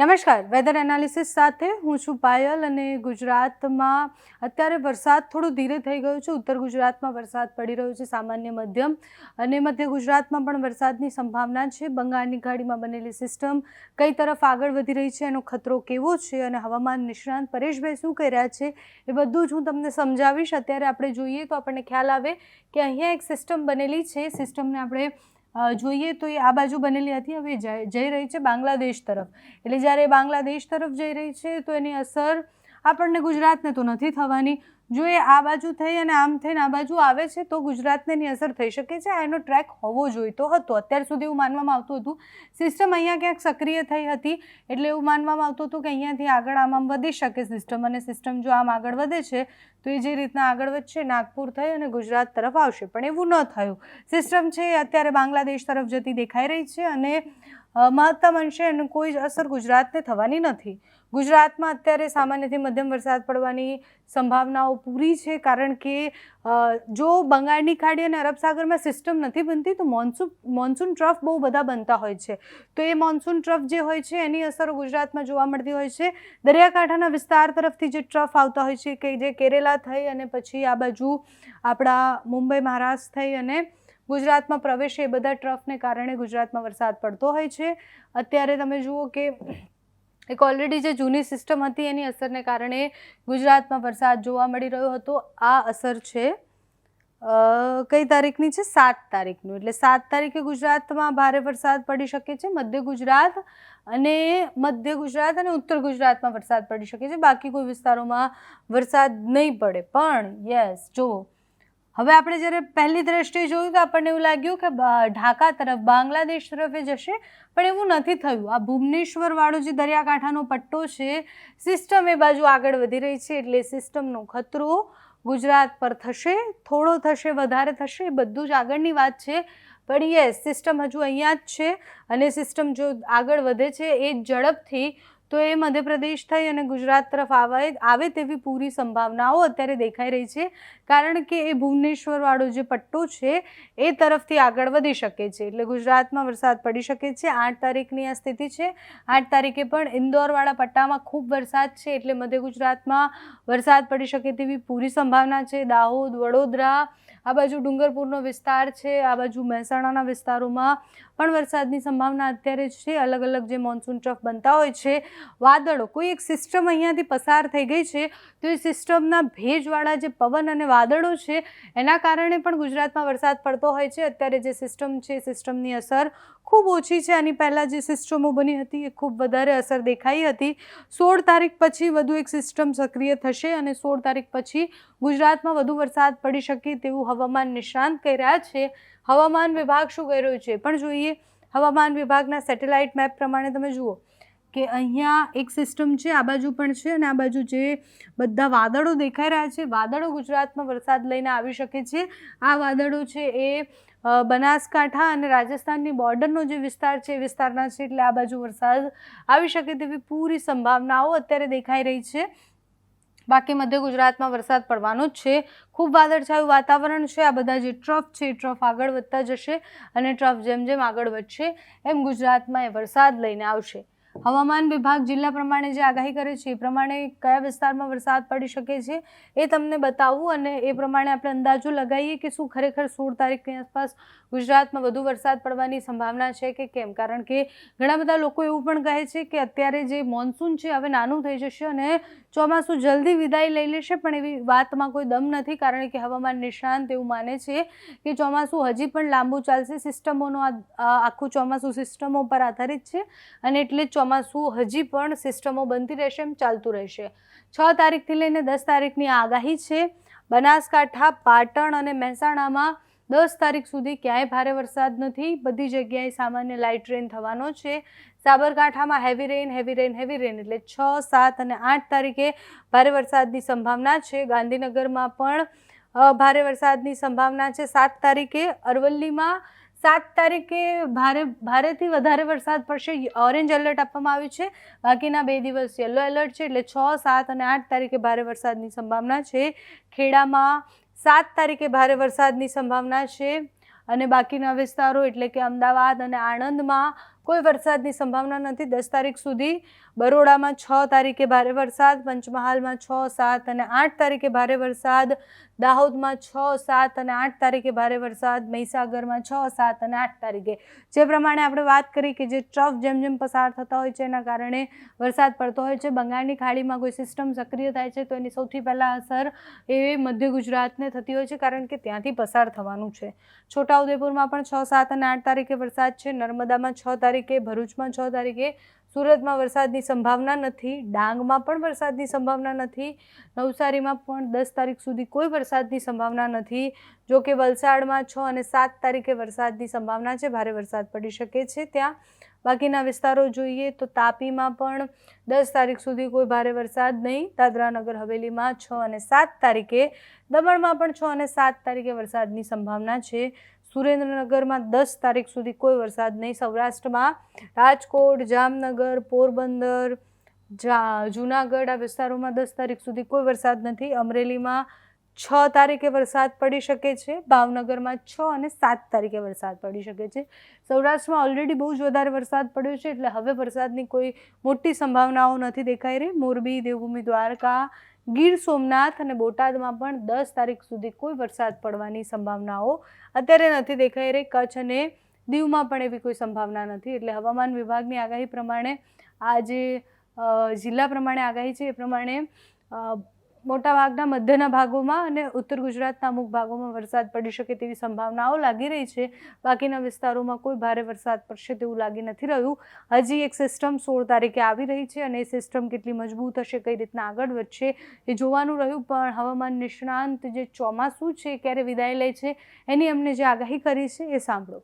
નમસ્કાર. Weather analysis સાથે હું છું પાયલ અને ગુજરાતમાં અત્યારે વરસાદ થોડો ધીરે થઈ ગયો છે. ઉત્તર ગુજરાતમાં વરસાદ પડી રહ્યો છે, સામાન્ય મધ્યમ અને મધ્ય ગુજરાતમાં પણ વરસાદની સંભાવના છે. બંગાળની ખાડીમાં બનેલી સિસ્ટમ કઈ તરફ આગળ વધી રહી છે, એનો ખતરો કેવો છે અને હવામાન નિષ્ણાંત પરેશભાઈ શું કહી રહ્યા છે એ બધું જ હું તમને સમજાવીશ. અત્યારે આપણે જોઈએ તો આપણને ખ્યાલ આવે કે અહીંયા એક સિસ્ટમ બનેલી છે. સિસ્ટમને આપણે જોઈએ તો એ આ બાજુ બનેલી હતી. હવે જઈ રહી છે બાંગ્લાદેશ તરફ. એટલે જ્યારે બાંગ્લાદેશ તરફ જઈ રહી છે, તો એની અસર આપણને ગુજરાતને તો નથી થવાની. જો એ આ બાજુ થઈ અને આમ થઈને આ બાજુ આવે છે, તો ગુજરાતને એની અસર થઈ શકે છે. આ એનો ટ્રેક હોવો જોઈતો હતો. અત્યાર સુધી એવું માનવામાં આવતું હતું. સિસ્ટમ અહીંયા ક્યાંક સક્રિય થઈ હતી. એટલે એવું માનવામાં આવતું હતું કે અહીંયાથી આગળ આમ આમ વધી શકે સિસ્ટમ અને સિસ્ટમ જો આમ આગળ વધે છે, તો એ જે રીતના આગળ વધશે, નાગપુર થઈ અને ગુજરાત તરફ આવશે. પણ એવું ન થયું. સિસ્ટમ છે એ અત્યારે બાંગ્લાદેશ તરફ જતી દેખાઈ રહી છે અને મહત્તમ અંશે એનું કોઈ જ અસર ગુજરાતને થવાની નથી. ગુજરાતમાં અત્યારે સામાન્યથી મધ્યમ વરસાદ પડવાની સંભાવનાઓ પૂરી છે, કારણ કે જો બંગાળની ખાડી અને અરબ સાગરમાં સિસ્ટમ નથી બનતી, તો મોન્સૂન મોન્સૂન ટ્રફ બહુ બધા બનતા હોય છે. તો એ મોન્સૂન ટ્રફ જે હોય છે, એની અસરો ગુજરાતમાં જોવા મળતી હોય છે. દરિયાકાંઠાના વિસ્તાર તરફથી જે ટ્રફ આવતા હોય છે કે જે કેરેલા થઈ અને પછી આ બાજુ આપણા મુંબઈ, મહારાષ્ટ્ર થઈ અને ગુજરાતમાં પ્રવેશે એ બધા ટ્રફને કારણે ગુજરાતમાં વરસાદ પડતો હોય છે. અત્યારે તમે જુઓ કે એક ઓલરેડી જે જૂની સિસ્ટમ હતી એની અસરને કારણે ગુજરાતમાં વરસાદ જોવા મળી રહ્યો હતો. આ અસર છે કઈ તારીખની છે? સાત તારીખનું. એટલે સાત તારીખે ગુજરાતમાં ભારે વરસાદ પડી શકે છે, મધ્ય ગુજરાત અને મધ્ય ગુજરાત અને ઉત્તર ગુજરાતમાં વરસાદ પડી શકે છે. બાકી કોઈ વિસ્તારોમાં વરસાદ નહીં પડે. પણ યસ જુઓ હવે આપણે જ્યારે પહેલી દ્રષ્ટિએ જોયું તો આપણને એવું લાગ્યું કે ઢાકા તરફ, બાંગ્લાદેશ તરફે જશે, પણ એવું નથી થયું. આ ભુવનેશ્વરવાળો જે દરિયાકાંઠાનો પટ્ટો છે સિસ્ટમ એ બાજુ આગળ વધી રહી છે, એટલે સિસ્ટમનો ખતરો ગુજરાત પર થશે, થોડો થશે, વધારે થશે, એ બધું જ આગળની વાત છે. પણ યસ સિસ્ટમ હજુ અહીંયા જ છે અને સિસ્ટમ જો આગળ વધે છે, એ જ ઝડપથી તો એ મધ્યપ્રદેશ થઈ અને ગુજરાત તરફ આવે આવે તેવી પૂરી સંભાવનાઓ અત્યારે દેખાઈ રહી છે. કારણ કે એ ભુવનેશ્વરવાળો જે પટ્ટો છે, એ તરફથી આગળ વધી શકે છે. એટલે ગુજરાતમાં વરસાદ પડી શકે છે. આઠ તારીખની આ સ્થિતિ છે. આઠ તારીખે પણ ઇન્દોરવાળા પટ્ટામાં ખૂબ વરસાદ છે. એટલે મધ્ય ગુજરાતમાં વરસાદ પડી શકે તેવી પૂરી સંભાવના છે. દાહોદ, વડોદરા, આ બાજુ ડુંગરપુરનો વિસ્તાર છે. આ બાજુ મહેસાણાના વિસ્તારોમાં પણ વરસાદની સંભાવના અત્યારે છે. અલગ અલગ જે મોન્સૂન ટ્રફ બનતા હોય છે વાદળો. કોઈ એક સિસ્ટમ અહીંયાથી પસાર થઈ ગઈ છે, તો એ સિસ્ટમના ભેજવાળા જે પવન અને વાદળો છે, એના કારણે પણ ગુજરાતમાં વરસાદ પડતો હોય છે. અત્યારે જે સિસ્ટમ છે સિસ્ટમની અસર ખૂબ ઓછી છે. આની પહેલાં જે સિસ્ટમો બની હતી, એ ખૂબ વધારે અસર દેખાઈ હતી. સોળ તારીખ પછી વધુ એક સિસ્ટમ સક્રિય થશે અને સોળ તારીખ પછી ગુજરાતમાં વધુ વરસાદ પડી શકે તેવું હવામાન નિષ્ણાંત કહી રહ્યા છે. હવામાન વિભાગ શું કહી રહ્યું છે? પણ જોઈએ. હવામાન વિભાગના સેટેલાઇટ મેપ પ્રમાણે તમે જુઓ. કે અહીંયા એક સિસ્ટમ છે, આ બાજુ પણ છે અને આ બાજુ જે બધા વાદળો દેખાઈ રહ્યા છે, વાદળો ગુજરાતમાં વરસાદ લઈને આવી શકે છે. આ વાદળો છે એ બનાસકાંઠા અને રાજસ્થાનની બોર્ડરનો જે વિસ્તાર છે, એ વિસ્તારના છે એટલે આ બાજુ વરસાદ આવી શકે તેવી પૂરી સંભાવનાઓ અત્યારે દેખાઈ રહી છે. બાકી મધ્ય ગુજરાતમાં વરસાદ પડવાનો જ છે. ખૂબ વાદળછાયું વાતાવરણ છે, આ બધા જે ટ્રફ છે, એ ટ્રફ આગળ વધતા જશે અને ટ્રફ જેમ જેમ આગળ વધશે, એમ ગુજરાતમાં એ વરસાદ લઈને આવશે. હવામાન વિભાગ જિલ્લા પ્રમાણે જે આગાહી કરે છે, એ પ્રમાણે કયા વિસ્તારમાં વરસાદ પડી શકે છે, એ તમને બતાવવું અને એ પ્રમાણે આપણે અંદાજો લગાવીએ કે શું ખરેખર સોળ તારીખની આસપાસ ગુજરાતમાં વધુ વરસાદ પડવાની સંભાવના છે કે કેમ? કારણ કે ઘણા બધા લોકો એવું પણ કહે છે કે અત્યારે જે મોન્સૂન છે, હવે નાનું થઈ જશે અને ચોમાસું જલ્દી વિદાય લઈ લેશે, પણ એવી વાતમાં કોઈ દમ નથી, કારણ કે હવામાન નિષ્ણાંત એવું માને છે કે ચોમાસું હજી પણ લાંબુ ચાલશે. સિસ્ટમોનો આખું ચોમાસું સિસ્ટમો પર આધારિત છે અને એટલે જ ચોમાસું હજી પણ સિસ્ટમો બનતી રહેશે એમ ચાલતું રહેશે. છ તારીખથી લઈને દસ તારીખની આગાહી છે. બનાસકાંઠા, પાટણ અને મહેસાણામાં દસ તારીખ સુધી ક્યાંય ભારે વરસાદ નથી. બધી જગ્યાએ સામાન્ય લાઇટ રેન થવાનો છે. સાબરકાંઠામાં heavy rain heavy rain heavy rain એટલે છ, સાત અને આઠ તારીખે ભારે વરસાદની સંભાવના છે. ગાંધીનગરમાં પણ ભારે વરસાદની સંભાવના છે. સાત તારીખે અરવલ્લીમાં સાત તારીખે ભારે, ભારેથી વધારે વરસાદ પડશે. ઓરેન્જ એલર્ટ આપવામાં આવ્યું છે. બાકીના બે દિવસ યલો એલર્ટ છે એટલે છ, સાત અને આઠ તારીખે ભારે વરસાદની સંભાવના છે. ખેડામાં સાત તારીખે ભારે વરસાદની સંભાવના છે. અને બાકીના વિસ્તારો એટલે કે અમદાવાદ અને આણંદમાં કોઈ વરસાદની સંભાવના નથી. દસ તારીખ સુધી બરોડામાં છ તારીખે ભારે વરસાદ, પંચમહાલમાં છ, સાત અને આઠ તારીખે ભારે વરસાદ, દાહોદમાં છ, સાત અને આઠ તારીખે ભારે વરસાદ, મહીસાગરમાં છ, સાત અને આઠ તારીખે. જે પ્રમાણે આપણે વાત કરી કે જે ટ્રફ જેમ જેમ પસાર થતા હોય છે, એના કારણે વરસાદ પડતો હોય છે. બંગાળની ખાડીમાં કોઈ સિસ્ટમ સક્રિય થાય છે, તો એની સૌથી પહેલાં અસર એ મધ્ય ગુજરાતને થતી હોય છે, કારણ કે ત્યાંથી પસાર થવાનું છે. છોટાઉદેપુરમાં પણ છ, સાત અને આઠ તારીખે વરસાદ છે. નર્મદામાં છ તારીખે ભરૂચમાં છ તારીખે સુરતમાં વરસાદની સંભાવના નથી, ડાંગમાં પણ વરસાદની સંભાવના નથી, નવસારીમાં પણ દસ તારીખ સુધી કોઈ વરસાદની સંભાવના નથી. જો કે વલસાડમાં છ અને સાત તારીખે વરસાદની સંભાવના છે, ભારે વરસાદ પડી શકે છે ત્યાં. બાકીના વિસ્તારો જોઈએ તો તાપીમાં પણ દસ તારીખ સુધી કોઈ ભારે વરસાદ નહીં. દાદરા નગર હવેલીમાં છ અને સાત તારીખે, દમણમાં પણ છ અને સાત તારીખે વરસાદની સંભાવના છે. સુરેન્દ્રનગરમાં દસ તારીખ સુધી કોઈ વરસાદ નહીં. સૌરાષ્ટ્રમાં રાજકોટ, જામનગર, પોરબંદર, જા, જુનાગઢ આ વિસ્તારોમાં દસ તારીખ સુધી કોઈ વરસાદ નથી. અમરેલીમાં છ તારીખે વરસાદ પડી શકે છે. ભાવનગરમાં છ અને સાત તારીખે વરસાદ પડી શકે છે. સૌરાષ્ટ્રમાં ઓલરેડી બહુ જ વધારે વરસાદ પડ્યો છે, એટલે હવે વરસાદની કોઈ મોટી સંભાવનાઓ નથી દેખાઈ રહી. મોરબી, દેવભૂમિ દ્વારકા ગીર સોમનાથ અને બોટાદમાં પણ દસ તારીખ સુધી કોઈ વરસાદ પડવાની સંભાવનાઓ અત્યારે નથી દેખાઈ રહી. કચ્છ અને દીવમાં પણ એવી કોઈ સંભાવના નથી. એટલે હવામાન વિભાગની આગાહી પ્રમાણે આ જે જિલ્લા પ્રમાણે આગાહી છે. એ પ્રમાણે મોટાભાગના મધ્યના ભાગોમાં અને ઉત્તર ગુજરાતના અમુક ભાગોમાં વરસાદ પડી શકે તેવી સંભાવનાઓ લાગી રહી છે. બાકીના વિસ્તારોમાં કોઈ ભારે વરસાદ પડશે તેવું લાગી નથી રહ્યું. હજી એક સિસ્ટમ સોળ તારીખે આવી રહી છે અને એ સિસ્ટમ કેટલી મજબૂત હશે, કઈ રીતના આગળ વધશે એ જોવાનું રહ્યું. પણ હવામાન નિષ્ણાંત જે ચોમાસું છે, ક્યારે વિદાય લે છે, એની અમને જે આગાહી કરી છે એ સાંભળો.